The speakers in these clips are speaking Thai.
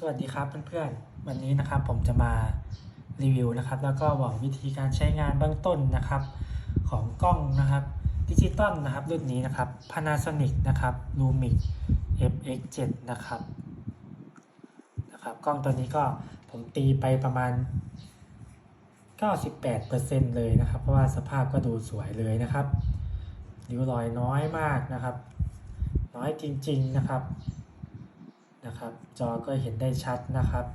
สวัสดีครับเพื่อนๆ วันนี้นะครับผมจะมารีวิวนะครับ แล้วก็บอกวิธีการใช้งานเบื้องต้นนะครับ ของกล้องนะครับดิจิตอลนะครับ รุ่นนี้นะครับ Panasonic นะครับ Lumix FX7 นะครับนะครับ กล้องตัวนี้ก็ผมตีไปประมาณ 98%เลยนะครับ เพราะว่าสภาพก็ดูสวยเลยนะครับริ้วรอยน้อยมากนะครับ น้อยจริง ๆนะครับ นะครับ จอก็เห็นได้ชัดนะครับ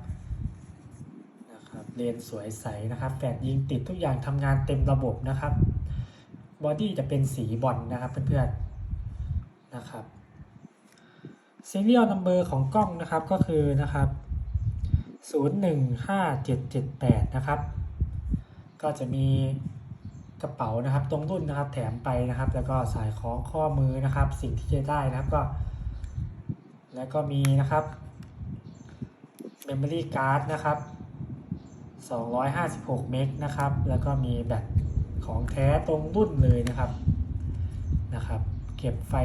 นะครับเลนส์สวยใสนะครับแฟลชยิงติดทุกอย่างทำงานเต็มระบบนะครับบอดี้จะเป็นสีบอลนะครับเพื่อนๆนะครับซีเรียลนัมเบอร์ของกล้องนะครับก็คือนะครับ 015778 นะครับ ก็จะมีกระเป๋านะครับตรงรุ่นนะครับแถมไปนะครับ แล้วก็สายคล้องข้อมือนะครับ สิ่งที่จะได้นะครับก็ แล้วก็มีนะครับ Memory Card นะครับ 256 เมกนะครับ แล้วก็มีแบตของแท้ตรงรุ่นเลยนะครับนะครับ เก็บไฟ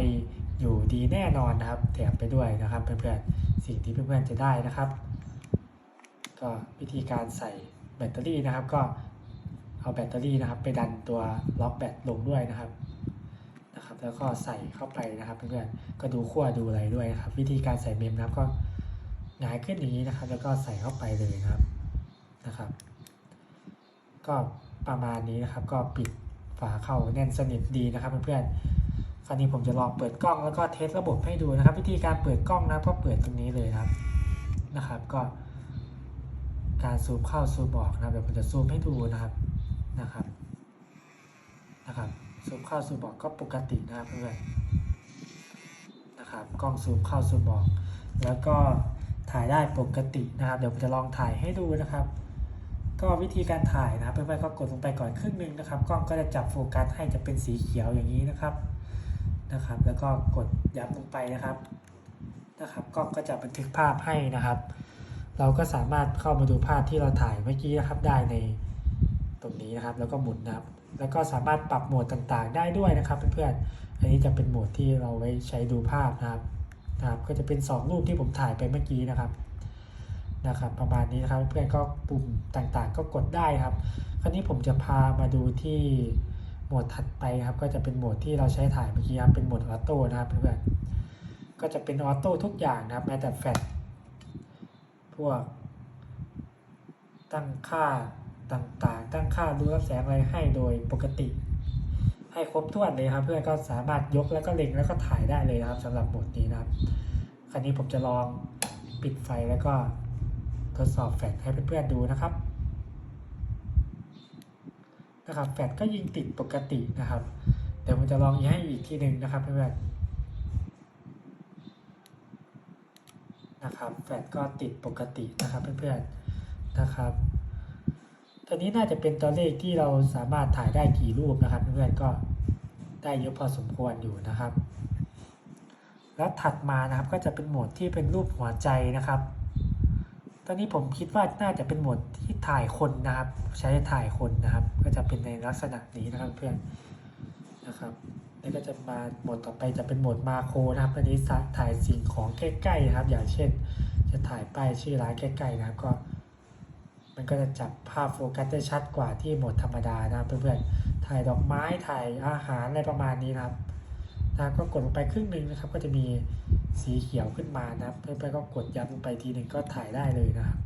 อยู่ดีแน่นอนนะครับ แถมไปด้วยนะครับเพื่อนๆสิ่งที่เพื่อนๆจะได้นะครับ ก็วิธีการใส่แบตเตอรี่นะครับ ก็เอาแบตเตอรี่นะครับ ไปดันตัวล็อกแบตลงด้วยนะครับ นะครับ แล้วก็ใส่เข้าไปนะครับเพื่อนๆก็ดูขั้วดูอะไรด้วยนะครับ วิธีการใส่เมมนะครับก็ง่ายขึ้นอย่างนี้นะครับ แล้วก็ใส่เข้าไปเลยนะครับนะครับ ก็ประมาณนี้นะครับ ก็ปิดฝาเข้าแน่นสนิทดีนะครับเพื่อนๆคราวนี้ผมจะลองเปิดกล้องแล้วก็เทสระบบให้ดูนะครับ วิธีการเปิดกล้องนะก็เปิดตรงนี้เลยนะครับนะครับ ก็การซูมเข้าซูมออกนะครับเดี๋ยวผมจะซูมให้ดูนะครับนะครับนะครับ ซูมเข้าซูมออกก็ปกตินะครับเพื่อนนะครับกล้องซูมเข้าซูมออก แล้วก็ถ่ายได้ปกตินะครับ เดี๋ยวผมจะลองถ่ายให้ดูนะครับ ก็วิธีการถ่ายนะครับเพื่อนๆก็กดลงไปก่อนครึ่งนึงนะครับกล้องก็จะจับโฟกัสให้จะเป็นสีเขียวอย่างนี้นะครับนะครับ แล้วก็กดยับลงไปนะครับนะครับกล้องก็จะบันทึกภาพให้นะครับ เราก็สามารถเข้ามาดูภาพที่เราถ่ายเมื่อกี้นะครับได้ในตรงนี้นะครับ แล้วก็หมุนนะครับ แล้วก็สามารถปรับโหมดต่างๆ ได้ด้วยนะครับเพื่อนๆ อันนี้จะเป็นโหมดที่เราไว้ใช้ดูภาพนะครับนะครับ ก็จะเป็น 2 รูปที่ผมถ่ายไปเมื่อกี้นะครับนะครับ ประมาณนี้นะครับเพื่อนก็ปุ่มต่างๆ ก็กดได้ครับ คราวนี้ผมจะพามาดูที่โหมดถัดไปครับ ก็จะเป็นโหมดที่เราใช้ถ่ายเมื่อกี้ครับเป็นโหมดออโต้นะครับเพื่อนๆก็จะเป็นออโต้ทุกอย่างนะครับแม้แต่แฟลชพวกตั้งค่า ต่างๆ ตั้งค่ารูรับแสงอะไรให้โดยปกติ ให้ครบถ้วนเลยครับ เพื่อนก็สามารถยกแล้วก็เล็งแล้วก็ถ่ายได้เลยนะครับสำหรับโหมดนี้นะครับคราวนี้ผมจะลองปิดไฟแล้วก็ทดสอบแฟลชให้เพื่อนๆดูนะครับนะครับแฟลชก็ยิงติดปกตินะครับเดี๋ยวผมจะลองยิงให้อีกทีหนึ่งนะครับเพื่อนๆนะครับแฟลชก็ติดปกตินะครับเพื่อนๆนะครับ ตัวนี้น่าจะเป็นตัวเลขที่เราสามารถถ่ายได้กี่รูปนะครับ เพื่อนๆก็ได้เยอะพอสมควรอยู่นะครับ แล้วถัดมานะครับก็จะเป็นโหมดที่เป็นรูปหัวใจนะครับ ตอนนี้ผมคิดว่าน่าจะเป็นโหมดที่ถ่ายคนนะครับ ใช้ถ่ายคนนะครับ ก็จะเป็นในลักษณะนี้นะครับเพื่อนนะครับแล้วก็จะมาโหมดต่อไปจะเป็นโหมดมาโครนะครับอันนี้ถ่ายสิ่งของใกล้ๆนะครับ อย่างเช่น จะถ่ายป้ายชื่อร้านใกล้ๆนะครับก็ มันก็จะจับภาพโฟกัสได้ชัดกว่าที่โหมดธรรมดานะเพื่อนๆ ถ่ายดอกไม้ ถ่ายอาหารอะไรประมาณนี้นะครับนะก็กดลงไปครึ่งหนึ่งนะครับ ก็จะมีสีเขียวขึ้นมานะเพื่อนๆก็กดย้ำลงไปทีหนึ่งก็ถ่ายได้เลยนะครับ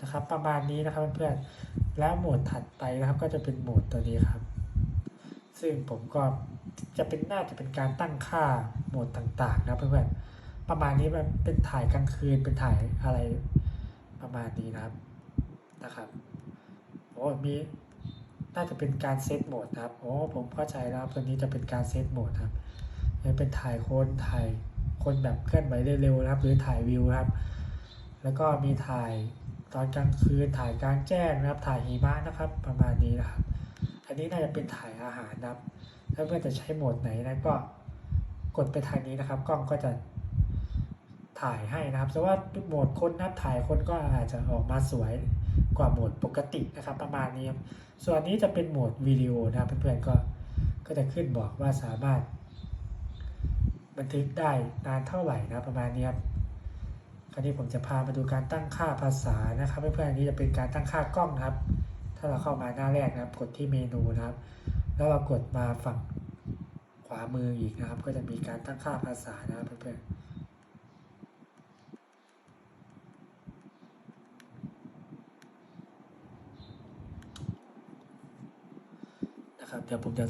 นะครับ ประมาณนี้นะครับเพื่อนๆ แล้วโหมดถัดไปนะครับ ก็จะเป็นโหมดตัวนี้ครับ ซึ่งผมก็จะเป็นน่าจะเป็นการตั้งค่าโหมดต่างๆ นะเพื่อนๆ ประมาณนี้มันเป็นถ่ายกลางคืนเป็นถ่ายอะไรประมาณนี้นะครับ นะครับโอ้มีน่าจะเป็นการเซตโหมดนะครับโอ้ผมเข้าใจแล้วตัวนี้จะเป็นการเซตโหมดครับเป็นถ่ายคนถ่ายคนแบบเคลื่อนไหวเร็วๆนะครับ หรือถ่ายวิวครับ แล้วก็มีถ่ายตอนกลางคืนถ่ายกลางแจ้งนะครับ ถ่ายหิมะนะครับ ประมาณนี้นะครับ อันนี้น่าจะเป็นถ่ายอาหารนะครับ ถ้าเพื่อนจะใช้โหมดไหนนะก็กดไปทางนี้นะครับ กล้องก็จะถ่ายให้นะครับแต่ว่าโหมดคนนับถ่ายคนก็อาจจะออกมาสวย กว่าโหมดปกตินะครับ ประมาณนี้ส่วนนี้จะเป็นโหมดวิดีโอนะครับเพื่อนๆก็ก็จะขึ้นบอกว่าสามารถ บันทึกได้นานเท่าไหร่นะประมาณนี้ครับคราวนี้ผมจะพามาดูการตั้งค่าภาษานะครับเพื่อนๆอันนี้จะเป็นการตั้งค่ากล้องนะครับ ถ้าเราเข้ามาหน้าแรกนะครับ กดที่เมนูนะครับ แล้วเรากดมาฝั่งขวามืออีกนะครับ ก็จะมีการตั้งค่าภาษานะครับเพื่อนๆ นะครับ เดี๋ยวผมจะ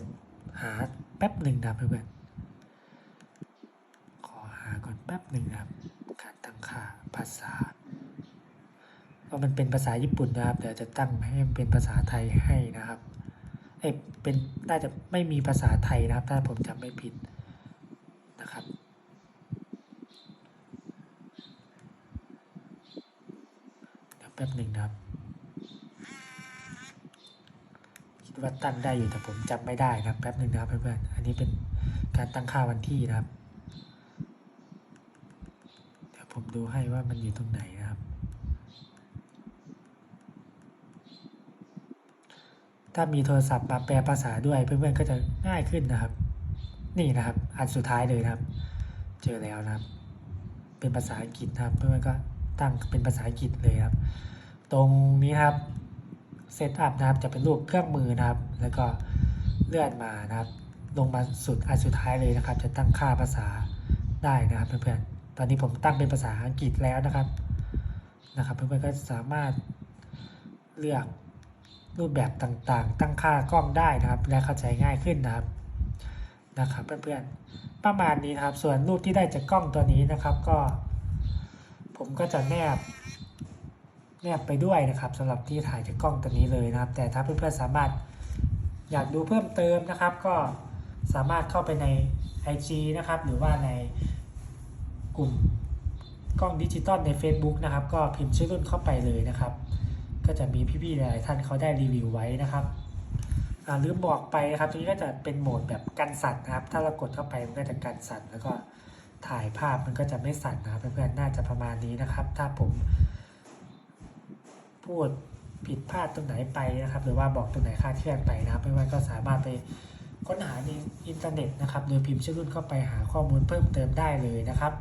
หาแป๊บหนึ่งนะเพื่อนๆขอหาก่อนแป๊บหนึ่งนะครับ การตั้งค่าภาษาว่ามันเป็นภาษาญี่ปุ่นนะครับ เดี๋ยวจะตั้งให้มันเป็นภาษาไทยให้นะครับเอ้เป็นน่าจะไม่มีภาษาไทยนะครับ ถ้าผมจำไม่ผิดนะครับเดี๋ยวแป๊บหนึ่งนะครับ คิด ว่าตั้งได้อยู่แต่ผมจำไม่ได้นะครับแป๊บหนึ่งนะครับเพื่อนๆอันนี้เป็นการตั้งค่าวันที่นะครับเดี๋ยวผมดูให้ว่ามันอยู่ตรงไหนนะครับ ถ้ามีโทรศัพท์มาแปลภาษาด้วยเพื่อนๆก็จะง่ายขึ้นนะครับ นี่นะครับ อันสุดท้ายเลยนะครับ เจอแล้วนะครับ เป็นภาษาอังกฤษนะครับ เพื่อนๆก็ตั้งเป็นภาษาอังกฤษเลยครับ ตรงนี้ครับ เซตอัพนะครับจะเป็นรูปเครื่องมือนะครับ แล้วก็เลื่อนมานะครับ ลงมาสุดอันสุดท้ายเลยนะครับ จะตั้งค่าภาษาได้นะครับเพื่อนๆตอนนี้ผมตั้งเป็นภาษาอังกฤษแล้วนะครับนะครับ เพื่อนๆก็สามารถเลือกรูปแบบต่างๆ ตั้งค่ากล้องได้นะครับ และเข้าใจง่ายขึ้นนะครับนะครับเพื่อนๆประมาณนี้นะครับ ส่วนรูปที่ได้จากกล้องตัวนี้นะครับ ก็ ผมก็จะแนบ แนบไปด้วยนะครับสำหรับที่ถ่ายจากกล้องตัวนี้เลยนะครับ แต่ถ้าเพื่อนๆสามารถอยากดูเพิ่มเติมนะครับ ก็สามารถเข้าไปใน IG นะครับ หรือว่าในกลุ่มกล้องดิจิตอลใน Facebook นะครับ ก็พิมพ์ชื่อรุ่นเข้าไปเลยนะครับ ก็จะมีพี่ๆหลายท่านเขาได้รีวิวไว้นะครับลืมบอกไปนะครับตรงนี้ก็จะเป็นโหมดแบบกันสั่นนะครับ ถ้าเรากดเข้าไปมันก็จะกันสั่นแล้วก็ถ่ายภาพมันก็จะไม่สั่นนะครับเพื่อนๆน่าจะประมาณนี้นะครับ ถ้าผม พูดผิดพลาดตรงไหนไปนะครับ หรือว่าบอกตรงไหนคาดเคลื่อนไปนะครับเพื่อนๆก็สามารถไปค้นหาในอินเทอร์เน็ตนะครับ โดยพิมพ์ชื่อรุ่นเข้าไปหาข้อมูลเพิ่มเติมได้เลยนะครับ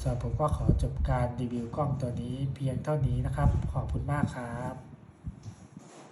ส่วนผมก็ขอจบการรีวิวกล้องตัวนี้เพียงเท่านี้นะครับ ขอบคุณมากครับ